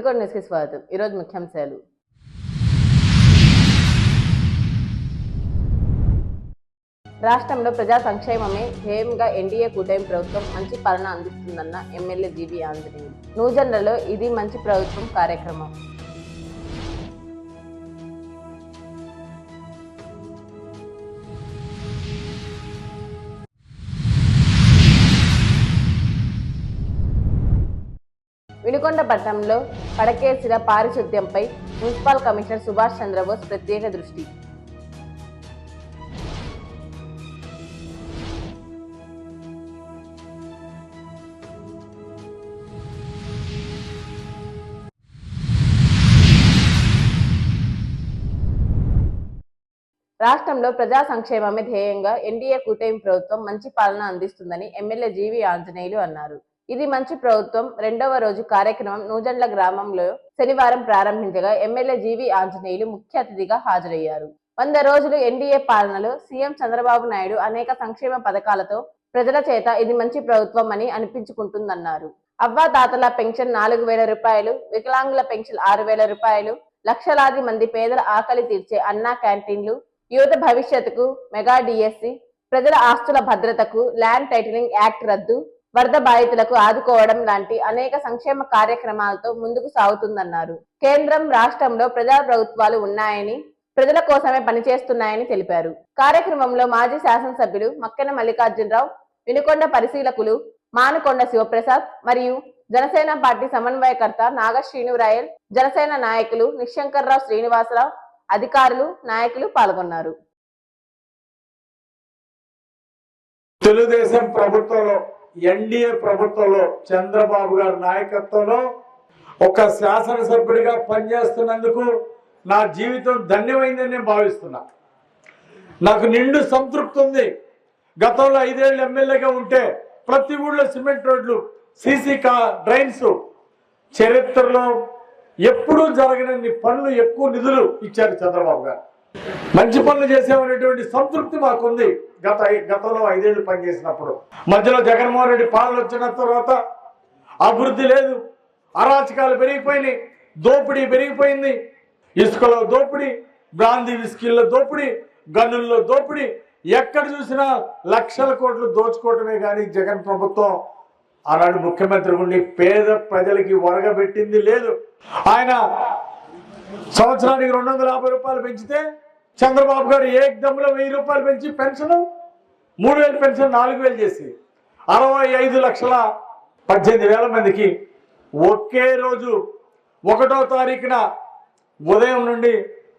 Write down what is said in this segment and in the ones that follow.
నమస్కారం వెనుకొండ న్యూస్కి స్వాగతం ఈరోజు ముఖ్యాంశాలు రాష్ట్రంలో ప్రజా సంక్షేమమే ధ్యేయంగా ఎన్డీఏ కూటమి ప్రభుత్వం మంచి పాలన అందిస్తుందన్న ఎమ్మెల్యే జీవి ఆంజనేయులు. నూజెండలో ఇది మంచి ప్రభుత్వం కార్యక్రమం. వినుకొండ పట్టణంలో పడకేసిన పారిశుద్ధ్యంపై మున్సిపల్ కమిషనర్ సుభాష్ చంద్రబోస్ ప్రత్యేక దృష్టి. రాష్ట్రంలో ప్రజా సంక్షేమమే ధ్యేయంగా ఎన్డీఏ కూటమి ప్రభుత్వం మంచి పాలన అందిస్తుందని ఎమ్మెల్యే జీవి ఆంజనేయులు అన్నారు. ఇది మంచి ప్రభుత్వం. రెండవ రోజు కార్యక్రమం నూజండ్ల గ్రామంలో శనివారం ప్రారంభించగా ఎమ్మెల్యే జీవి ఆంజనేయులు ముఖ్య అతిథిగా హాజరయ్యారు. వంద రోజులు ఎన్డీఏ పాలనలో సీఎం చంద్రబాబు నాయుడు అనేక సంక్షేమ పథకాలతో ప్రజల చేత ఇది మంచి ప్రభుత్వం అని అనిపించుకుంటుందన్నారు. అవ్వా తాతల పెన్షన్ నాలుగు వేల రూపాయలు వికలాంగుల పెన్షన్ ఆరు వేల రూపాయలు లక్షలాది మంది పేదల ఆకలి తీర్చే అన్నా క్యాంటీన్లు యువత భవిష్యత్తుకు మెగా డిఎస్సి ప్రజల ఆస్తుల భద్రతకు ల్యాండ్ టైటిలింగ్ యాక్ట్ రద్దు వరద బాధితులకు ఆదుకోవడం లాంటి అనేక సంక్షేమ కార్యక్రమాలతో ముందుకు సాగుతుందన్నారు. కేంద్రం రాష్ట్రంలో ప్రజా ప్రభుత్వాలు ఉన్నాయని ప్రజల కోసమే పనిచేస్తున్నాయని తెలిపారు. కార్యక్రమంలో మాజీ శాసనసభ్యులు మక్కెన మల్లికార్జునరావు వినుకొండ పరిశీలకులు మానుకొండ శివప్రసాద్ మరియు జనసేన పార్టీ సమన్వయకర్త నాగ శ్రీనురాయల్ జనసేన నాయకులు నిశంకర్రావు శ్రీనివాసరావు అధికారులు నాయకులు పాల్గొన్నారు. తెలుగుదేశం ప్రభుత్వంలో ఎన్డీఏ ప్రభుత్వంలో చంద్రబాబు గారి నాయకత్వంలో ఒక శాసనసభ్యుడిగా పనిచేస్తున్నందుకు నా జీవితం ధన్యమైందని నేను భావిస్తున్నా. నాకు నిండు సంతృప్తి ఉంది. గతంలో ఐదేళ్ళు ఎమ్మెల్యేగా ఉంటే ప్రతి ఊళ్ళో సిమెంట్ రోడ్లు సీసీ కా డ్రైన్స్ చరిత్రలో ఎప్పుడూ జరగనన్ని పనులు ఎక్కువ నిధులు ఇచ్చారు చంద్రబాబు గారు. మంచి పనులు చేసామనేటువంటి సంతృప్తి మాకుంది. గత గతంలో ఐదేళ్ళు పనిచేసినప్పుడు. మధ్యలో జగన్మోహన్ రెడ్డి పాలన వచ్చిన తర్వాత అభివృద్ధి లేదు. అరాచకాలు పెరిగిపోయినాయి. దోపిడీ పెరిగిపోయింది. ఇసుకలో దోపిడీ బ్రాందీ విస్కీల్లో దోపిడీ గనుల్లో దోపిడీ. ఎక్కడ చూసినా లక్షల కోట్లు దోచుకోవటమే కానీ జగన్ ప్రభుత్వం ఆనాడు ముఖ్యమంత్రి ఉండి పేద ప్రజలకి వరగబెట్టింది లేదు. ఆయన సంవత్సరానికి రెండు వందల యాభై రూపాయలు పెంచితే చంద్రబాబు గారు ఏకదమ్ములో వెయ్యి రూపాయలు పెంచి పెన్షన్? మూడు వేలు పెన్షన్ నాలుగు వేలు చేసి. అరవై ఐదు లక్షల పద్దెనిమిది వేల మందికి ఒకే రోజు ఒకటో తారీఖున ఉదయం నుండి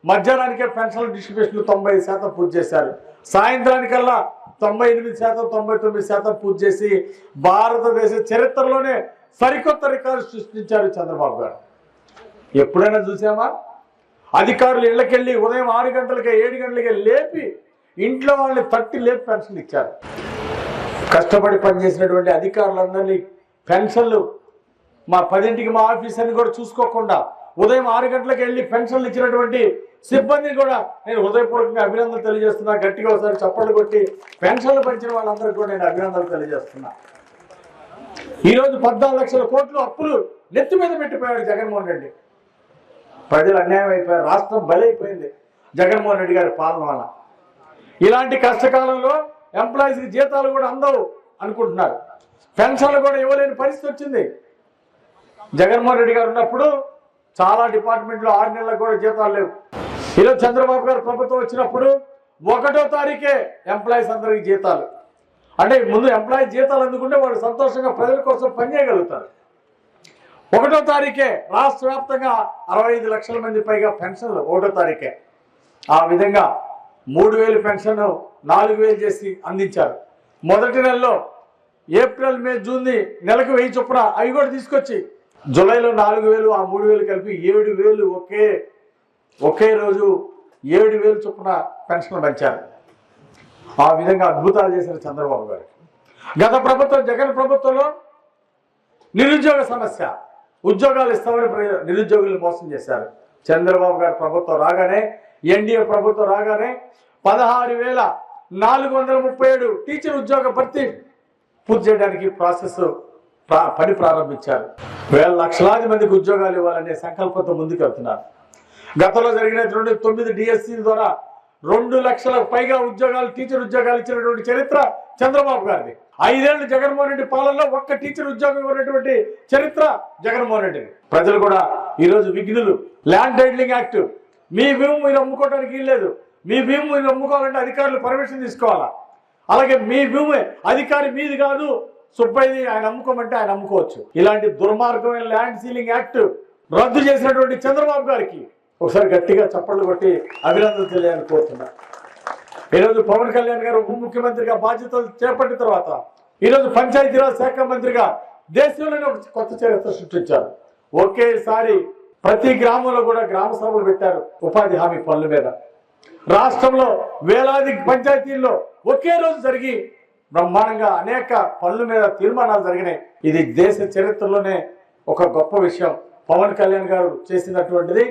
మధ్యాహ్నానికే పెన్షన్ డిస్ట్రిబ్యూషన్ తొంభై శాతం పూర్తి చేశారు. సాయంత్రానికల్లా తొంభై ఎనిమిది శాతం తొంభై తొమ్మిది శాతం పూర్తి చేసి భారతదేశ చరిత్రలోనే సరికొత్త రికార్డు సృష్టించారు చంద్రబాబు గారు. ఎప్పుడైనా చూసామా? అధికారులు ఇళ్ళకెళ్ళి ఉదయం ఆరు గంటలకే ఏడు గంటలకే లేపి ఇంట్లో వాళ్ళని తట్టి లేపి పెన్షన్ ఇచ్చారు. కష్టపడి పనిచేసినటువంటి అధికారులందరినీ పెన్షన్లు మా పదింటికి మా ఆఫీస్ అని కూడా చూసుకోకుండా ఉదయం ఆరు గంటలకు వెళ్ళి పెన్షన్లు ఇచ్చినటువంటి సిబ్బందిని కూడా నేను హృదయపూర్వకంగా అభినందనలు తెలియజేస్తున్నా. గట్టిగా ఒకసారి చప్పట్లు కొట్టి పెన్షన్లు పంచిన వాళ్ళందరికీ కూడా నేను అభినందనలు తెలియజేస్తున్నా. ఈరోజు పద్నాలుగు లక్షల కోట్లు అప్పులు నెత్తి మీద పెట్టిపోయాడు జగన్మోహన్ రెడ్డి. ప్రజలు అన్యాయం అయిపోయారు రాష్ట్రం బలైపోయింది. జగన్మోహన్ రెడ్డి గారి పాలన వల్ల. ఇలాంటి కష్టకాలంలో ఎంప్లాయీస్కి జీతాలు కూడా అందవు అనుకుంటున్నారు. పెన్షన్లు కూడా ఇవ్వలేని పరిస్థితి వచ్చింది. జగన్మోహన్ రెడ్డి గారు ఉన్నప్పుడు చాలా డిపార్ట్మెంట్లో ఆరు నెలలకు కూడా జీతాలు లేవు. ఈరోజు చంద్రబాబు గారు ప్రభుత్వం వచ్చినప్పుడు ఒకటో తారీఖే ఎంప్లాయీస్ అందరికి జీతాలు. అంటే ముందు ఎంప్లాయీ జీతాలు అందుకుంటే వాళ్ళు సంతోషంగా ప్రజల కోసం పనిచేయగలుగుతారు ఒకటో తారీఖే రాష్ట్ర వ్యాప్తంగా అరవై ఐదు లక్షల మంది పైగా పెన్షన్లు ఒకటో తారీఖే. ఆ విధంగా మూడు వేలు పెన్షన్ నాలుగు వేలు చేసి అందించారు. మొదటి నెలలో ఏప్రిల్ మే జూన్ నెలకు వెయ్యి చొప్పున అవి కూడా తీసుకొచ్చి జూలైలో నాలుగు వేలు ఆ మూడు వేలు కలిపి ఏడు వేలు ఒకే ఒకే రోజు ఏడు వేలు చొప్పున పెన్షన్ పెంచారు. ఆ విధంగా అద్భుతాలు చేసిన చంద్రబాబు గారు. గత ప్రభుత్వం జగన్ ప్రభుత్వంలో నిరుద్యోగ సమస్య. ఉద్యోగాలు ఇస్తామని ప్ర- నిరుద్యోగులను మోసం చేశారు. చంద్రబాబు గారు ప్రభుత్వం రాగానే ఎన్డీఏ ప్రభుత్వం రాగానే పదహారు వేల నాలుగు వందల ముప్పై ఏడు టీచర్ ఉద్యోగ భర్తీ పూర్తి చేయడానికి ప్రాసెస్ ప్రా- పని ప్రారంభించారు. వేల లక్షలాది మందికి ఉద్యోగాలు ఇవ్వాలనే సంకల్పంతో ముందుకు వెళ్తున్నారు గతంలో జరిగినటువంటి తొమ్మిది డిఎస్సి ద్వారా రెండు లక్షలకు పైగా ఉద్యోగాలు టీచర్ ఉద్యోగాలు ఇచ్చినటువంటి చరిత్ర చంద్రబాబు గారిది. ఐదేళ్ళు జగన్మోహన్ రెడ్డి పాలనలో ఒక్క టీచర్ ఉద్యోగం ఇవ్వనటువంటి చరిత్ర జగన్మోహన్ రెడ్డి ప్రజలు కూడా ఈరోజు విఘ్నులు. ల్యాండ్ టైటిలింగ్ యాక్ట్ మీ భూమి మీరు అమ్ముకోవడానికి లేదు. మీ భూమి మీరు అమ్ముకోవాలంటే అధికారులు పర్మిషన్ తీసుకోవాలా? అలాగే మీ భూమి అధికారి మీది కాదు. సుబ్బయ్యది ఆయన అమ్ముకోమంటే ఆయన అమ్ముకోవచ్చు. ఇలాంటి దుర్మార్గమైన ల్యాండ్ సీలింగ్ యాక్ట్ రద్దు చేసినటువంటి చంద్రబాబు గారికి ఒకసారి గట్టిగా చప్పట్లు కొట్టి అభినందన తెలియాలని కోరుతున్నా. ఈరోజు పవన్ కళ్యాణ్ గారు ఉప ముఖ్యమంత్రిగా బాధ్యతలు చేపట్టిన తర్వాత ఈరోజు పంచాయతీరాజ్ శాఖ మంత్రిగా దేశంలోనే ఒక కొత్త చరిత్ర సృష్టించారు. ఒకేసారి ప్రతి గ్రామంలో కూడా గ్రామ సభలు పెట్టారు ఉపాధి హామీ పనుల మీద. రాష్ట్రంలో వేలాది పంచాయతీల్లో ఒకే రోజు జరిగి బ్రహ్మాండంగా అనేక పనుల మీద తీర్మానాలు జరిగినాయి. ఇది దేశ చరిత్రలోనే ఒక గొప్ప విషయం. పవన్ కళ్యాణ్ గారు చేసినటువంటిది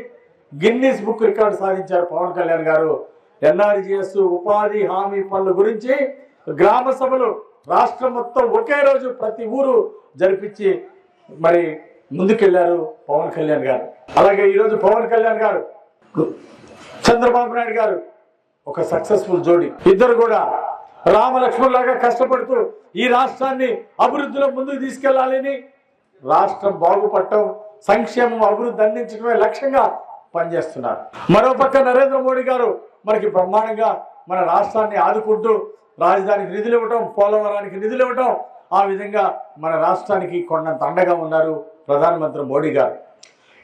గిన్నీస్ బుక్ రికార్డు సాధించారు పవన్ కళ్యాణ్ గారు. ఎన్ఆర్జిఎస్ ఉపాధి హామీ పనుల గురించి గ్రామ సభలు రాష్ట్రం మొత్తం ఒకే రోజు ప్రతి ఊరు జరిపించి మరి ముందుకెళ్ళారు పవన్ కళ్యాణ్ గారు. అలాగే ఈరోజు పవన్ కళ్యాణ్ గారు చంద్రబాబు నాయుడు గారు ఒక సక్సెస్ఫుల్ జోడి. ఇద్దరు కూడా రామలక్ష్మణ్ లాగా కష్టపడుతూ ఈ రాష్ట్రాన్ని అభివృద్ధిలో ముందుకు తీసుకెళ్ళాలని రాష్ట్రం బాగుపడటం సంక్షేమం అభివృద్ధి అందించడమే లక్ష్యంగా పనిచేస్తున్నారు. మరోపక్క నరేంద్ర మోడీ గారు మనకి బ్రహ్మాండంగా మన రాష్ట్రాన్ని ఆదుకుంటూ రాజధానికి నిధులు ఇవ్వటం పోలవరానికి నిధులు ఇవ్వటం ఆ విధంగా మన రాష్ట్రానికి కొండంత అండగా ఉన్నారు ప్రధానమంత్రి మోడీ గారు.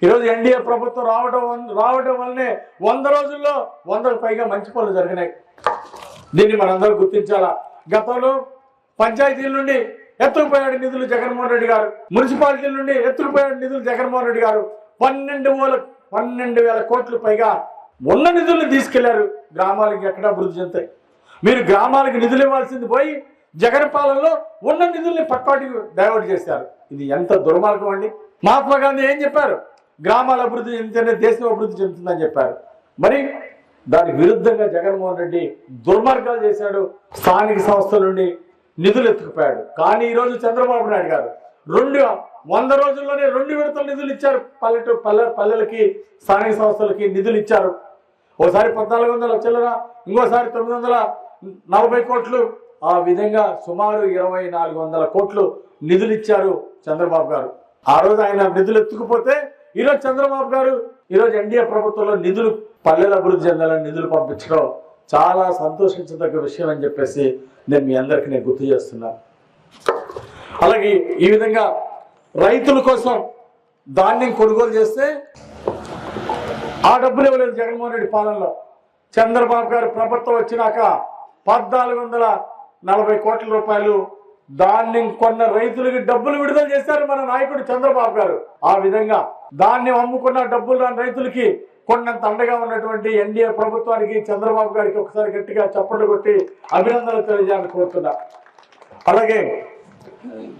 ఈరోజు ఎన్డీఏ ప్రభుత్వం రావడం వల్ల- రావడం వల్లనే వంద రోజుల్లో వందకు పైగా మంచి పనులు జరిగినాయి. దీన్ని మనందరూ గుర్తించాలా? గతంలో పంచాయతీల నుండి ఎత్తుకుపోయాడు నిధులు జగన్మోహన్ రెడ్డి గారు. మున్సిపాలిటీల నుండి ఎత్తుకుపోయాడు నిధులు జగన్మోహన్ రెడ్డి గారు. పన్నెండు వేల పన్నెండు వేల కోట్లు పైగా ఉన్న నిధులను తీసుకెళ్ళారు. గ్రామాలకి ఎక్కడ అభివృద్ధి చెందుతాయి. మీరు గ్రామాలకు నిధులు ఇవ్వాల్సింది పోయి జగన్ పాలనలో ఉన్న నిధుల్ని పక్కాటికి డైవర్ట్ చేశారు. ఇది ఎంత దుర్మార్గం అండి. మహాత్మా గాంధీ ఏం చెప్పారు? గ్రామాల అభివృద్ధి చెందితేనే దేశం అభివృద్ధి చెందుతుందని చెప్పారు. మరి దానికి విరుద్ధంగా జగన్మోహన్ రెడ్డి దుర్మార్గాలు చేశాడు. స్థానిక సంస్థల నుండి నిధులు ఎత్తుకుపోయాడు. కానీ ఈరోజు చంద్రబాబు నాయుడు గారు రెండు వంద రోజుల్లోనే రెండు విడతల నిధులు ఇచ్చారు. పల్లెటూరు పల్లె పల్లెలకి స్థానిక సంస్థలకి నిధులు ఇచ్చారు. ఓసారి పద్నాలుగు వందల చిల్లర ఇంకోసారి తొమ్మిది వందల నలభై కోట్లు. ఆ విధంగా సుమారు ఇరవై నాలుగు వందల కోట్లు నిధులు ఇచ్చారు చంద్రబాబు గారు. ఆ రోజు ఆయన నిధులు ఎత్తుకుపోతే ఈరోజు చంద్రబాబు గారు ఈరోజు ఎన్డీఏ ప్రభుత్వంలో నిధులు పల్లెల అభివృద్ధి చెందాలని నిధులు పంపించడం చాలా సంతోషించదగ్గ విషయం అని చెప్పేసి నేను మీ అందరికీ నేను గుర్తు చేస్తున్నాను అలాగే ఈ విధంగా రైతుల కోసం ధాన్యం కొనుగోలు చేస్తే ఆ డబ్బులు ఇవ్వలేదు జగన్మోహన్ రెడ్డి పాలనలో. చంద్రబాబు గారు ప్రభుత్వం వచ్చినాక పద్నాలుగు వందల నలభై కోట్ల రూపాయలు ధాన్యం కొన్న రైతులకి డబ్బులు విడుదల చేశారు మన నాయకుడు చంద్రబాబు గారు. ఆ విధంగా ధాన్యం అమ్ముకున్న డబ్బులు రాని రైతులకి కొన్నంత అండగా ఉన్నటువంటి ఎన్డీఏ ప్రభుత్వానికి చంద్రబాబు గారికి ఒకసారి గట్టిగా చప్పట్లు కొట్టి అభినందనలు తెలియజేయాలని కోరుతున్నా. అలాగే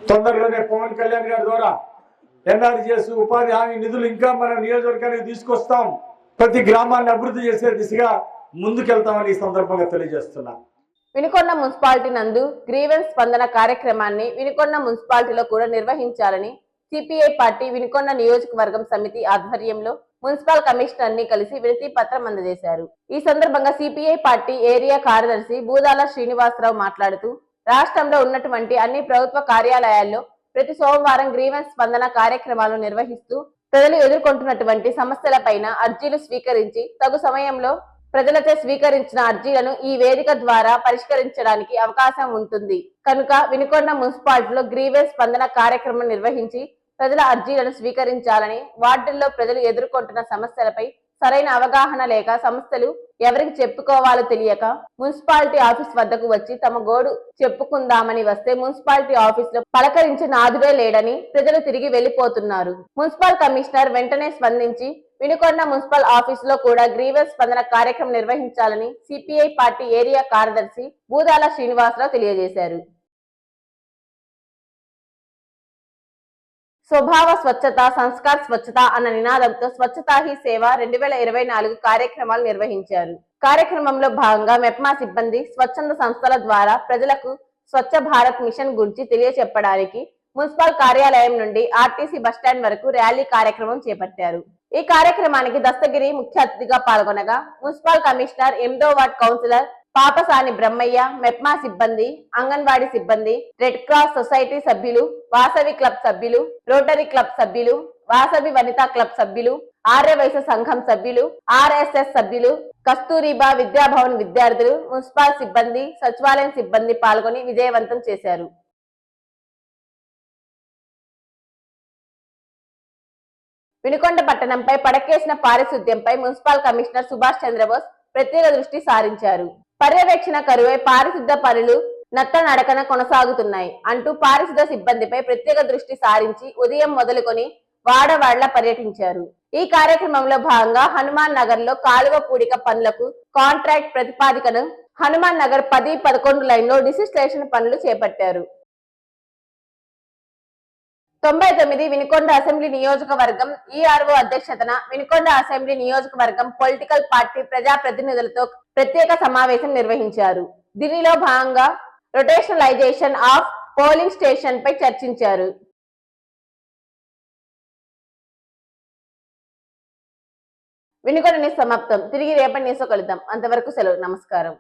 తొందరలోనే పవన్ కళ్యాణ్ గారి ద్వారా ఎన్ఆర్జీఎస్ ఉపాధి హామీ నిధులు ఇంకా మన నియోజకవర్గానికి తీసుకొస్తాం. ప్రతి గ్రామాన్ని అభివృద్ధి చేసే దిశగా ముందుకెళ్తామని ఈ సందర్భంగా తెలియజేస్తున్నా. వినుకొండ మున్సిపాలిటీ నందు గ్రీవెన్స్ స్పందన కార్యక్రమాన్ని వినుకొండ మున్సిపాలిటీలో కూడా నిర్వహించాలని సిపిఐ పార్టీ వినుకొండ నియోజకవర్గం సమితి ఆధ్వర్యంలో మున్సిపల్ కమిషనర్ని కలిసి వినతి పత్రం అందజేశారు. ఈ సందర్భంగా సిపిఐ పార్టీ ఏరియా కార్యదర్శి బూదాల శ్రీనివాసరావు మాట్లాడుతూ రాష్ట్రంలో ఉన్నటువంటి అన్ని ప్రభుత్వ కార్యాలయాల్లో ప్రతి సోమవారం గ్రీవెన్స్ స్పందన కార్యక్రమాలు నిర్వహిస్తూ ప్రజలు ఎదుర్కొంటున్నటువంటి సమస్యలపైన అర్జీలు స్వీకరించి తగు సమయంలో ప్రజలచే స్వీకరించిన అర్జీలను ఈ వేదిక ద్వారా పరిష్కరించడానికి అవకాశం ఉంటుంది. కనుక వినుకొండ మున్సిపాలిటీలో గ్రీవెన్స్ స్పందన కార్యక్రమం నిర్వహించి ప్రజల అర్జీలను స్వీకరించాలని వార్డుల్లో ప్రజలు ఎదుర్కొంటున్న సమస్యలపై సరైన అవగాహన లేక సంస్థలు ఎవరికి చెప్పుకోవాలో తెలియక మున్సిపాలిటీ ఆఫీస్ వద్దకు వచ్చి తమ గోడు చెప్పుకుందామని వస్తే మున్సిపాలిటీ ఆఫీస్లో పలకరించి నాదుడే లేడని ప్రజలు తిరిగి వెళ్ళిపోతున్నారు మున్సిపల్ కమిషనర్ వెంటనే స్పందించి వినుకొండ మున్సిపల్ ఆఫీస్లో కూడా గ్రీవెన్స్ స్పందన కార్యక్రమం నిర్వహించాలని సిపిఐ పార్టీ ఏరియా కార్యదర్శి బూదాల శ్రీనివాసరావు తెలియజేశారు. స్వభావ స్వచ్ఛత సంస్కార్ స్వచ్ఛత అన్న నినాదంతో స్వచ్ఛతా హీ సేవ రెండు వేల ఇరవై నాలుగు కార్యక్రమాలు నిర్వహించారు. కార్యక్రమంలో భాగంగా మెప్మా సిబ్బంది స్వచ్ఛంద సంస్థల ద్వారా ప్రజలకు స్వచ్ఛ భారత్ మిషన్ గురించి తెలియచెప్పడానికి మున్సిపల్ కార్యాలయం నుండి ఆర్టీసీ బస్టాండ్ వరకు ర్యాలీ కార్యక్రమం చేపట్టారు. ఈ కార్యక్రమానికి దస్తగిరి ముఖ్య అతిథిగా పాల్గొనగా మున్సిపల్ కమిషనర్ ఎనిమిదో వార్డ్ కౌన్సిలర్ పాపసాని బ్రహ్మయ్య మెప్మా సిబ్బంది అంగన్వాడీ సిబ్బంది రెడ్ క్రాస్ సొసైటీ సభ్యులు వాసవి క్లబ్ సభ్యులు రోటరీ క్లబ్ సభ్యులు వాసవి వనితా క్లబ్ సభ్యులు ఆర్యవైశ్య సంఘం సభ్యులు ఆర్ఎస్ఎస్ సభ్యులు కస్తూరిబా విద్యాభవన్ విద్యార్థులు మున్సిపల్ సిబ్బంది సచివాలయం సిబ్బంది పాల్గొని విజయవంతం చేశారు. వినుకొండ పట్టణంపై పడకేసిన పారిశుద్ధ్యంపై మున్సిపల్ కమిషనర్ సుభాష్ చంద్రబోస్ ప్రత్యేక దృష్టి సారించారు. పర్యవేక్షణ కరువై పారిశుద్ధ పనులు నత్త నడకన కొనసాగుతున్నాయి అంటూ పారిశుద్ధ సిబ్బందిపై ప్రత్యేక దృష్టి సారించి ఉదయం మొదలుకొని వాడవాడల పర్యటించారు. ఈ కార్యక్రమంలో భాగంగా హనుమాన్ నగర్లో కాలువ పూడిక పనులకు కాంట్రాక్ట్ ప్రతిపాదికను హనుమాన్ నగర్ పది పదకొండు లైన్లో పనులు చేపట్టారు. తొంభై తొమ్మిది వినుకొండ అసెంబ్లీ నియోజకవర్గం ఈఆర్ఓ అధ్యక్షతన వినుకొండ అసెంబ్లీ నియోజకవర్గం పొలిటికల్ పార్టీ ప్రజా ప్రతినిధులతో ప్రత్యేక సమావేశం నిర్వహించారు. దీనిలో భాగంగా రొటేషనలైజేషన్ ఆఫ్ పోలింగ్ స్టేషన్ పై చర్చించారు. వినుకొండ న్యూస్ సమాప్తం. తిరిగి రేపటి న్యూస్ కలుద్దాం. అంతవరకు సెలవు. నమస్కారం.